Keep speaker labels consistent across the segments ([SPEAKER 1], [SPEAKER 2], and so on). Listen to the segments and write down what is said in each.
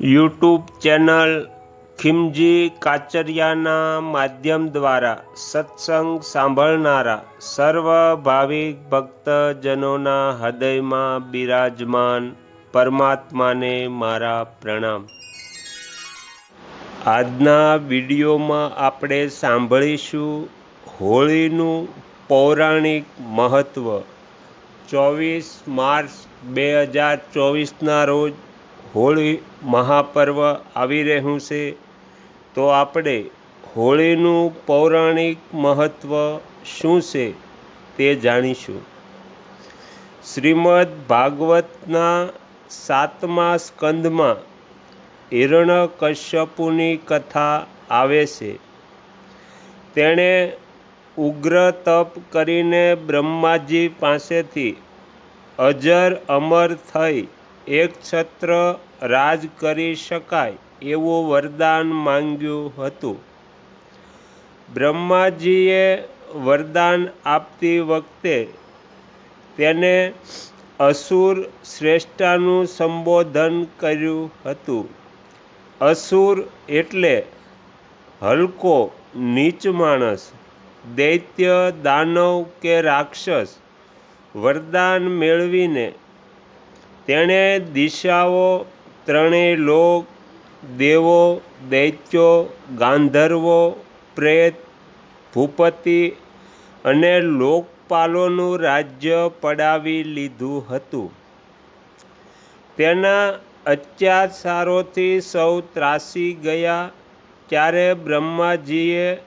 [SPEAKER 1] YouTube channel ખિમજી કાચરિયાના માધ્યમ દ્વારા સત્સંગ સાંભળનારા સર્વ ભાવિક ભક્તજનોના હૃદયમાં બિરાજમાન પરમાત્માને મારા પ્રણામ. આજના વિડીયોમાં આપણે સાંભળીશું હોળીનું પૌરાણિક મહત્ત્વ ચોવીસ માર્ચ બે હજાર ચોવીસના રોજ હોળી મહાપર્વ આવી રહ્યું છે, તો આપણે હોળીનું પૌરાણિક મહત્ત્વ શું છે તે જાણીશું. શ્રીમદ ભાગવતના સાતમા સ્કંદમાં હિરણ્યકશ્યપુની કથા આવે છે. તેણે ઉગ્ર તપ કરીને બ્રહ્માજી પાસેથી અજર અમર થઈ એક છત્ર રાજ કરી શકાય એવું વરદાન માંગ્યું હતું. બ્રહ્માજીએ વરદાન આપતી વખતે તેને અસુર શ્રેષ્ઠાનું સંબોધન કર્યું હતું. અસુર એટલે હલકો, નીચ માણસ, દૈત્ય, દાનવ કે રાક્ષસ. વરદાન મેળવીને તેણે દિશાઓ ત્રણેય લોક, દેવો, દૈત્યો, ગાંધર્વો, પ્રેત, ભૂપતિ અને લોકપાલોનું રાજ્ય પડાવી લીધું હતું. તેના અત્યાચારોથી સૌ ત્રાસી ગયા, ત્યારે બ્રહ્માજીએ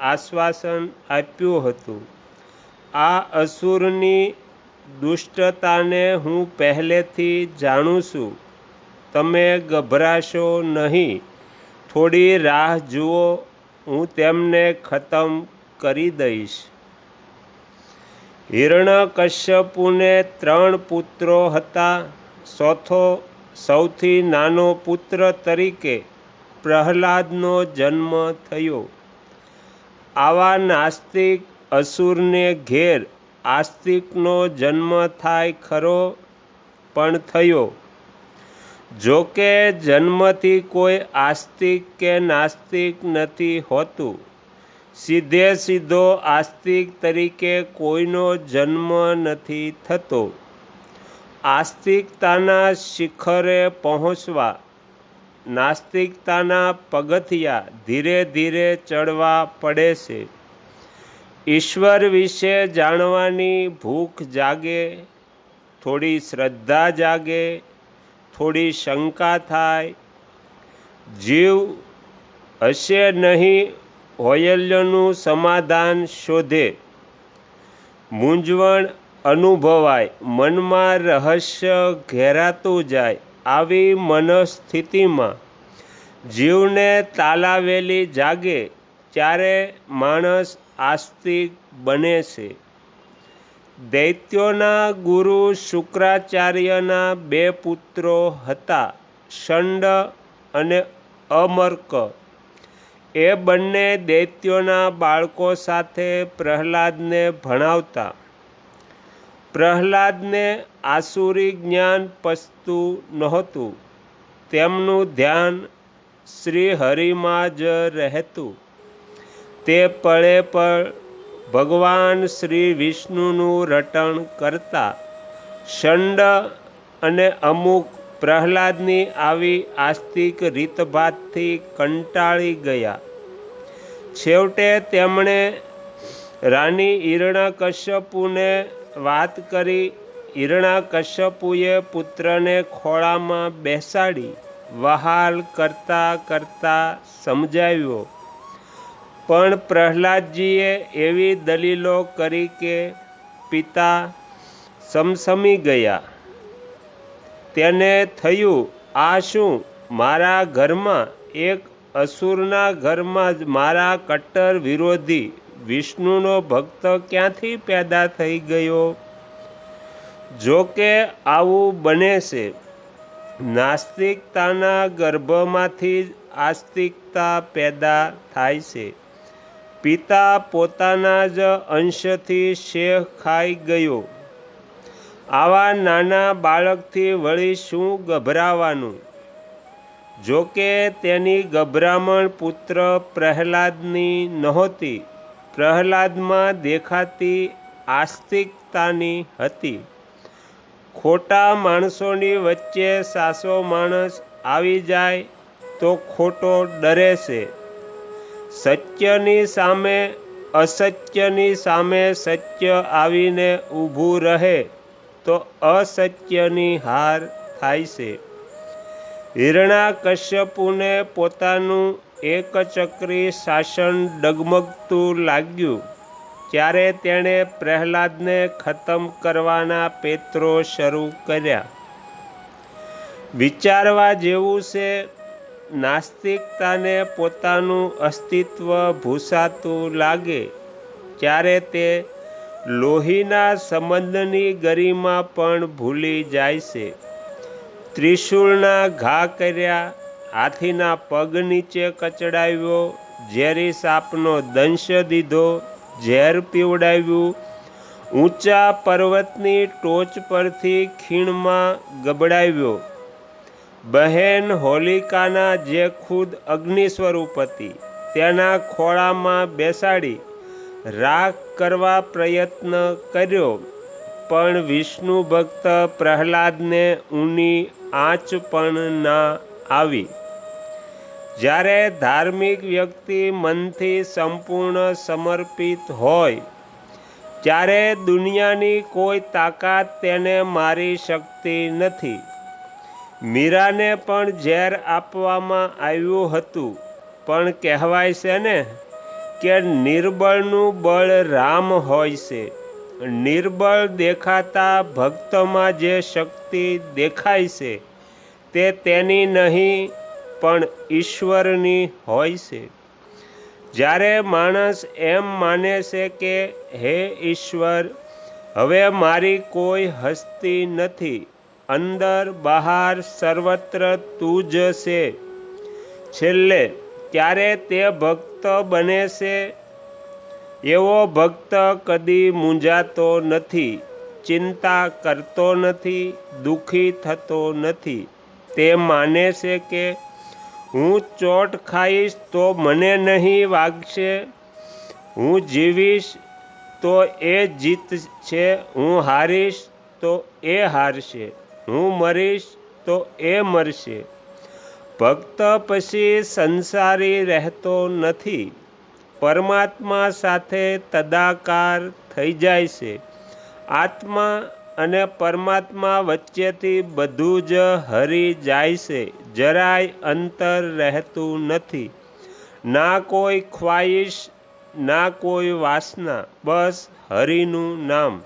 [SPEAKER 1] આશ્વાસન આપ્યું હતું. આ અસુરની દુષ્ટતાને હું પહેલેથી જાણું છું. તમે ગભરાશો નહીં. થોડી રાહ જુઓ, હું તેમને ખતમ કરી દઈશ. હિરણ્યકશ્યપુને ત્રણ પુત્રો હતા. ચોથો સૌથી નાનો પુત્ર તરીકે પ્રહલાદનો જન્મ થયો. આવા નાસ્તિક અસુરને ઘેર આસ્તિકનો જન્મ થાય ખરો પણ થયો. જો કે જન્મથી કોઈ આસ્તિક કે નાસ્તિક નથી હોતું. સીધે સીધો આસ્તિક તરીકે કોઈનો જન્મ નથી થતો. આસ્તિકતાના શિખરે પહોંચવા, નાસ્તિકતાના પગથિયા ધીરે ધીરે ચડવા પડે છે. ઈશ્વર વિશે જાણવાની ભૂખ જાગે, થોડી શ્રદ્ધા જાગે, થોડી શંકા થાય. જીવ હશે નહીં હોયલ્યનું સમાધાન શોધે. મૂંઝવણ અનુભવાય, મનમાં રહસ્ય ઘેરાતું જાય આવી મનસ્થિતિમાં. જીવને તાલાવેલી જાગે ત્યારે માણસ આસ્તિક બને છે, દૈત્યોના ગુરુ શુક્રાચાર્યના બે પુત્રો હતા, ષંડ અને અમર્ક. એ બંને દૈત્યોના બાળકો સાથે પ્રહલાદને ભણાવતા. પ્રહલાદને આસુરી જ્ઞાન પસતું નહોતું. તેમનું ધ્યાન શ્રી હરિમાં જ રહેતું. તે પળે પળ ભગવાન શ્રી વિષ્ણુનું રટણ કરતા શંડ અને અમુક પ્રહલાદની આવી આસ્તિક રીતભાતથી કંટાળી ગયા. છેવટે તેમણે રાણી હિરણાકશ્યપુને વાત કરી. હિરણાકશ્યપુએ પુત્રને ખોળામાં બેસાડી વહાલ કરતા કરતા સમજાવ્યો પણ પ્રહલાદજીએ એવી દલીલો કરી કે પિતા સમસમી ગયા. તેને થયું, આ શું? મારા ઘરમાં એક અસુરના ઘરમાં જ મારા કટ્ટર વિરોધી વિષ્ણુનો ભક્ત ક્યાંથી પેદા થઈ ગયો? જો કે આવું બને છે. નાસ્તિકતાના ગર્ભમાંથી જ આસ્તિકતા પેદા થાય છે. પિતા પોતાના જ અંશથી શેહ ખાઈ ગયો. આવા નાના બાળકથી વળી શું ગભરાવાનું? જોકે તેની ગભરામણ પુત્ર પ્રહલાદની નહોતી. પ્રહલાદમાં દેખાતી આસ્તિકતાની હતી. ખોટા માણસોની વચ્ચે સાસો માણસ આવી જાય તો ખોટો ડરે છે. સત્યની સામે અસત્યની સામે સત્ય આવીને ઊભું રહે, તો અસત્યની હાર થાય છે. હિરણા કશ્યપુને પોતાનું એકચક્રી શાસન ડગમગતું લાગ્યું. ત્યારે તેણે પ્રહલાદને ખતમ કરવાના પેત્રો શરૂ કર્યા. વિચારવા જેવું છે નાસ્તિકતાને પોતાનું અસ્તિત્વ ભૂસાતું લાગે, ત્યારે તે લોહીના સંબંધની ગરિમા પણ ભૂલી જાય છે. ત્રિશુળના ઘા કર્યા, હાથીના પગ નીચે કચડાવ્યો, ઝેરી સાપનો દંશ દીધો, ઝેર પીવડાવ્યું. ઊંચા પર્વતની ટોચ પરથી ખીણમાં ગબડાવ્યો. બહેન હોલિકાના જે ખુદ અગ્નિ સ્વરૂપ હતી તેના ખોળામાં બેસાડી રાખ કરવા પ્રયત્ન કર્યો. પણ વિષ્ણુ ભક્ત પ્રહલાદને ઊની આંચ પણ ના આવી. જ્યારે ધાર્મિક વ્યક્તિ મનથી સંપૂર્ણ સમર્પિત હોય, ત્યારે દુનિયાની કોઈ તાકાત તેને મારી શકતી નથી. મીરાને પણ ઝેર આપવામાં આવ્યું હતું. પણ કહેવાય છે ને કે નિર્બળનું બળ રામ હોય છે. નિર્બળ દેખાતા ભક્તમાં જે શક્તિ દેખાય છે તે તેની નહીં, પણ ઈશ્વરની હોય છે. જ્યારે માણસ એમ માને છે કે, હે ઈશ્વર, હવે મારી કોઈ હસ્તી નથી. અંદર બહાર સર્વત્ર તું જ છે. છેલ્લે, ત્યારે તે ભક્ત બને છે. એવો ભક્ત કદી મૂંઝાતો નથી, ચિંતા કરતો નથી, દુઃખી થતો નથી. તે માને છે કે, હું ચોટ ખાઈશ તો મને નહીં વાગશે. હું જીવીશ તો એ જીત છે હું હારીશ તો એ હારશે. હું મરીશ તો એ મરશે. ભક્ત પછી સંસારી રહેતો નથી. પરમાત્મા સાથે તદાકાર થઈ જાય છે. આત્મા અને પરમાત્મા વચ્ચેથી બધું જ હરી જાય છે. જરાય અંતર રહેતું નથી. ના કોઈ ખ્વાહિશ, ના કોઈ વાસના, બસ હરિનું નામ.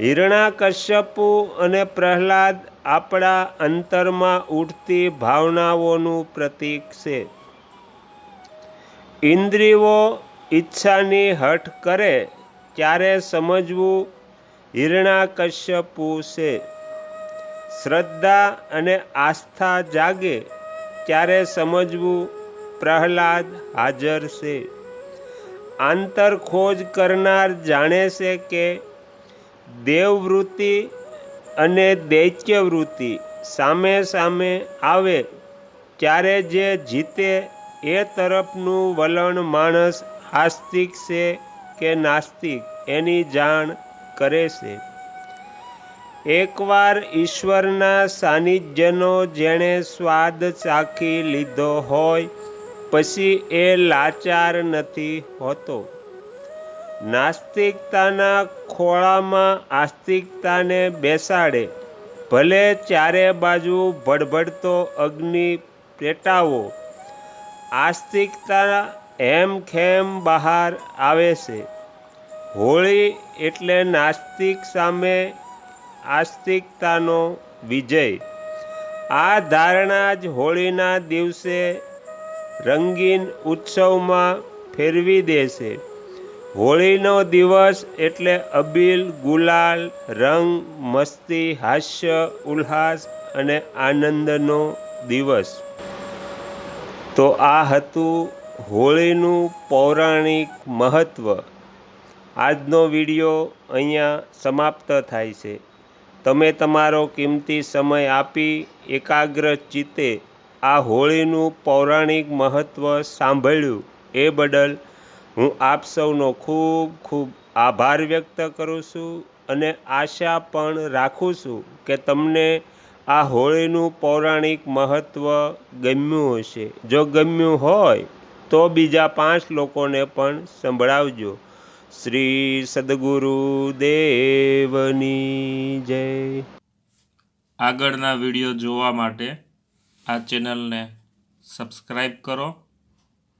[SPEAKER 1] હિરણાકશ્યપુ અને પ્રહલાદ આપણા અંતરમાં ઉઠતી ભાવનાઓનું પ્રતીક છે. ઇન્દ્રિયો ઈચ્છાની હઠ કરે ત્યારે સમજવું હિરણાકશ્યપુ છે. શ્રદ્ધા અને આસ્થા જાગે ત્યારે સમજવું પ્રહલાદ હાજર છે. આંતર ખોજ કરનાર જાણે છે કે દેવવૃત્તિ અને દૈત્યવૃત્તિ સામે સામે આવે, ત્યારે જે જીતે એ તરફનું વલણ માણસ આસ્તિક છે કે નાસ્તિક, એની જાણ કરે છે. એકવાર ઈશ્વરના સાનિધ્યનો જેણે સ્વાદ ચાખી લીધો હોય, પછી એ લાચાર નથી હોતો. નાસ્તિકતાના ખોળામાં આસ્તિકતાને બેસાડે. ભલે ચારે બાજુ ભડભડતો અગ્નિ પેટાવો. આસ્તિકતા હેમખેમ બહાર આવે છે. હોળી એટલે નાસ્તિક સામે આસ્તિકતાનો વિજય. આ ધારણા જ હોળીના દિવસે રંગીન ઉત્સવમાં ફેરવી દેશે હોળીનો દિવસ એટલે અબીલ, ગુલાલ, રંગ, મસ્તી, હાસ્ય ઉલ્લાસ અને આનંદનો દિવસ. તો આ હતું હોળીનું પૌરાણિક મહત્ત્વ આજનો વીડિયો અહીંયા સમાપ્ત થાય છે. તમે તમારો કિંમતી સમય આપી એકાગ્ર ચિત્તે આ હોળીનું પૌરાણિક મહત્ત્વ સાંભળ્યું. એ બદલ હું આપ સૌનો ખૂબ ખૂબ આભાર વ્યક્ત કરું છું અને આશા પણ રાખું છું કે તમને આ હોળીનું પૌરાણિક મહત્ત્વ ગમ્યું હશે. જો ગમ્યું હોય, તો બીજા પાંચ લોકોને પણ સંભળાવજો. શ્રી સદગુરુ દેવની જય.
[SPEAKER 2] આગળના વીડિયો જોવા માટે આ ચેનલને સબસ્ક્રાઈબ કરો.